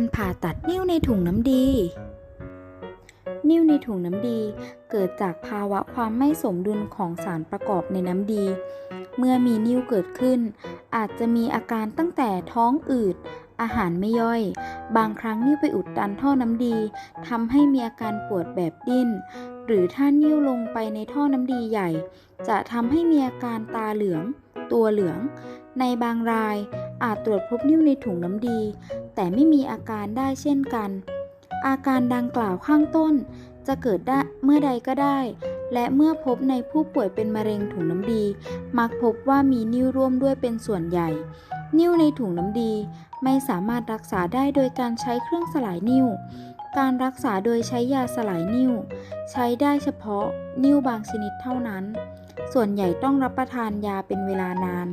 การผ่าตัดนิ่วในถุงน้ำดี นิ่วในถุงน้ำดี เกิดจากภาวะความไม่สมดุลของสารประกอบในน้ำดี เมื่อมีนิ่วเกิดขึ้น อาจจะมีอาการตั้งแต่ท้องอืด อาหารไม่ย่อย บางครั้งนิ่วไปอุดตันท่อน้ำดีทำให้มีอาการปวดแบบดิ้น หรือถ้านิ่วลงไปในท่อน้ำดีใหญ่ จะทำให้มีอาการตาเหลือง ตัวเหลือง ในบางราย อาจตรวจพบนิ่วในถุงน้ำดี แต่ไม่มีอาการได้เช่นกัน อาการดังกล่าวข้างต้น จะเกิดได้เมื่อใดก็ได้ และเมื่อพบในผู้ป่วยเป็นมะเร็งถุงน้ำดี มักพบว่ามีนิ่วร่วมด้วยเป็นส่วนใหญ่ นิ่วในถุงน้ำดี ไม่สามารถรักษาได้โดยการใช้เครื่องสลายนิ่วการรักษาโดยใช้ยาสลายนิ่ว ใช้ได้เฉพาะนิ่วบางชนิดเท่านั้น ส่วนใหญ่ต้องรับประทานยาเป็นเวลานาน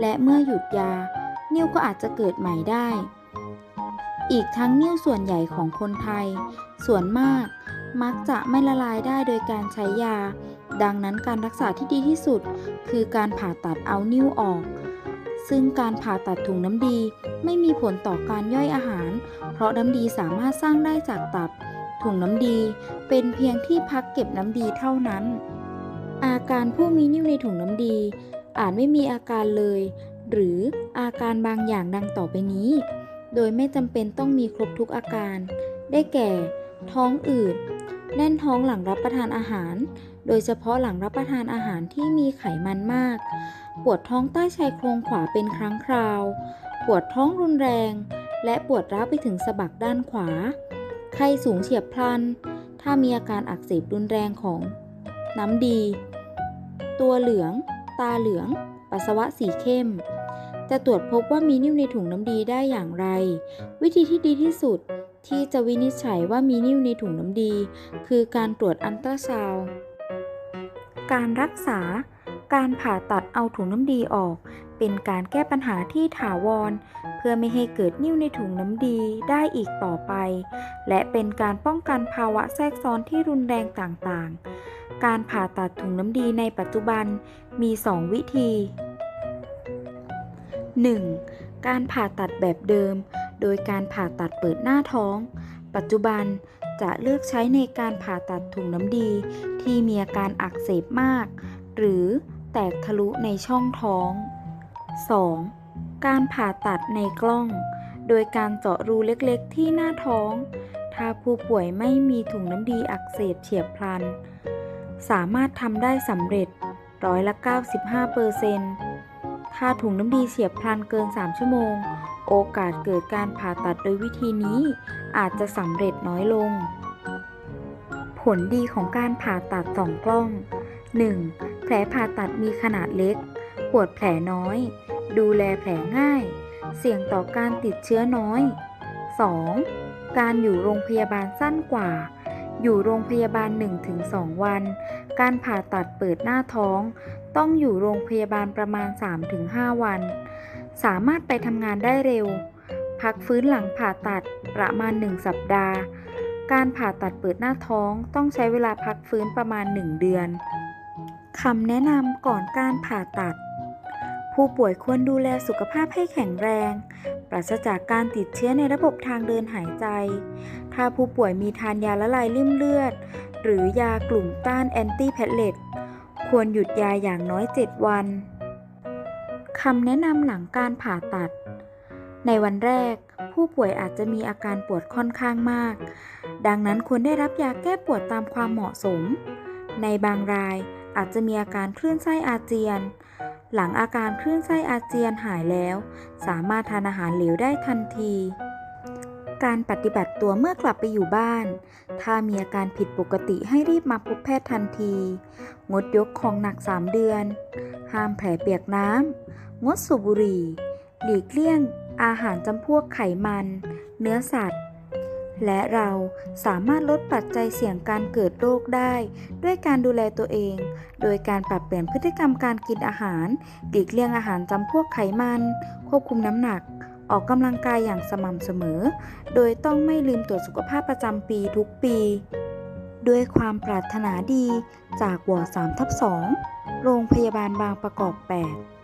และเมื่อหยุดยา นิ่วก็อาจจะเกิดใหม่ได้ อีกทั้งนิ่วส่วนใหญ่ของคนไทย ส่วนมากมักจะไม่ละลายได้โดยการใช้ยา ดังนั้นการรักษาที่ดีที่สุด คือการผ่าตัดเอานิ่วออก ซึ่งการผ่าตัดถุงน้ำดี ไม่มีผลต่อการย่อยอาหาร เพราะน้ำดีสามารถสร้างได้จากตับ ถุงน้ำดีเป็นเพียงที่พักเก็บน้ำดีเท่านั้น อาการผู้มีนิ่วในถุงน้ำดีอาจไม่มีอาการเลย หรืออาการบางอย่างดังต่อไปนี้ โดยไม่จำเป็นต้องมีครบทุกอาการ ได้แก่ ท้องอืด แน่นท้องหลังรับประทานอาหาร โดยเฉพาะหลังรับประทานอาหารที่มีไขมันมาก ปวดท้องใต้ชายโครงขวาเป็นครั้งคราว ปวดท้องรุนแรง และปวดร้าวไปถึงสะบักด้านขวา ไข้สูงเฉียบพลัน ถ้ามีอาการอักเสบรุนแรงของ น้ำดี ตัวเหลือง ตาเหลือง ปัสสาวะสีเข้ม จะตรวจพบว่ามีนิ่วในถุงน้ำดีได้อย่างไร วิธีที่ดีที่สุดที่จะวินิจฉัยว่ามีนิ่วในถุงน้ำดี คือการตรวจอัลตราซาวการรักษา การผ่าตัดเอาถุงน้ำดีออก เป็นการแก้ปัญหาที่ถาวร เพื่อไม่ให้เกิดนิ่วในถุงน้ำดีได้อีกต่อไป และเป็นการป้องกันภาวะแทรกซ้อนที่รุนแรงต่างๆ การผ่าตัดถุงน้ำดีในปัจจุบันมี 2 วิธี 1. การผ่าตัดแบบเดิม โดยการผ่าตัดเปิดหน้าท้อง ปัจจุบันจะเลือกใช้ในการผ่าตัดถุงน้ำดี ที่มีอาการอักเสบมาก หรือแตกทะลุในช่องท้อง 2. การผ่าตัดในกล้อง โดยการเจาะรูเล็กๆ ที่หน้าท้อง ถ้าผู้ป่วยไม่มีถุงน้ำดีอักเสบเฉียบพลัน สามารถทำได้สำเร็จร้อยละ 95เปอร์เซ็นต์ ถ้าถุงน้ำดีเฉียบพลันเกิน 3 ชั่วโมง โอกาสเกิดการผ่าตัดโดยวิธีนี้ อาจจะสำเร็จน้อยลง ผลดีของการผ่าตัดสองกล้อง 1. แผลผ่าตัดมีขนาดเล็ก ปวดแผลน้อย ดูแลแผลง่าย เสี่ยงต่อการติดเชื้อน้อย 2. การอยู่โรงพยาบาลสั้นกว่า อยู่โรงพยาบาล 1-2 วัน การผ่าตัดเปิดหน้าท้อง ต้องอยู่โรงพยาบาลประมาณ 3-5 วัน สามารถไปทำงานได้เร็ว พักฟื้นหลังผ่าตัดประมาณ 1 สัปดาห์ การผ่าตัดเปิดหน้าท้องต้องใช้เวลาพักฟื้นประมาณ 1 เดือนคำแนะนำก่อนการผ่าตัด ผู้ป่วยควรดูแลสุขภาพให้แข็งแรง ปราศจากการติดเชื้อในระบบทางเดินหายใจ ถ้าผู้ป่วยมีทานยาละลายริ่มเลือด หรือยากลุ่มต้านแอนตี้แพลเลตควรหยุดยาอย่างน้อย 7 วันคำแนะนำหลังการผ่าตัด ในวันแรก ผู้ป่วยอาจจะมีอาการปวดค่อนข้างมาก ดังนั้นควรได้รับยาแก้ปวดตามความเหมาะสม ในบางราย อาจจะมีอาการคลื่นไส้อาเจียน หลังอาการคลื่นไส้อาเจียนหายแล้ว สามารถทานอาหารเหลวได้ทันที การปฏิบัติตัวเมื่อกลับไปอยู่บ้าน ถ้ามีอาการผิดปกติให้รีบมาพบแพทย์ทันที งดยกของหนัก 3 เดือน ห้ามแผลเปียกน้ำ งดสูบบุหรี่ หลีกเลี่ยง อาหารจำพวกไขมัน เนื้อสัตว์ และเราสามารถลดปัจจัยเสี่ยงการเกิดโรคได้ ด้วยการดูแลตัวเอง โดยการปรับเปลี่ยนพฤติกรรมการกินอาหารหลีกเลี่ยงอาหารจำพวกไขมัน ควบคุมน้ำหนัก ออกกำลังกายอย่างสม่ำเสมอ โดยต้องไม่ลืมตรวจสุขภาพประจำปีทุกปี ด้วยความปรารถนาดีจากวอร์3ทับ2โรงพยาบาลบางประกอบ 8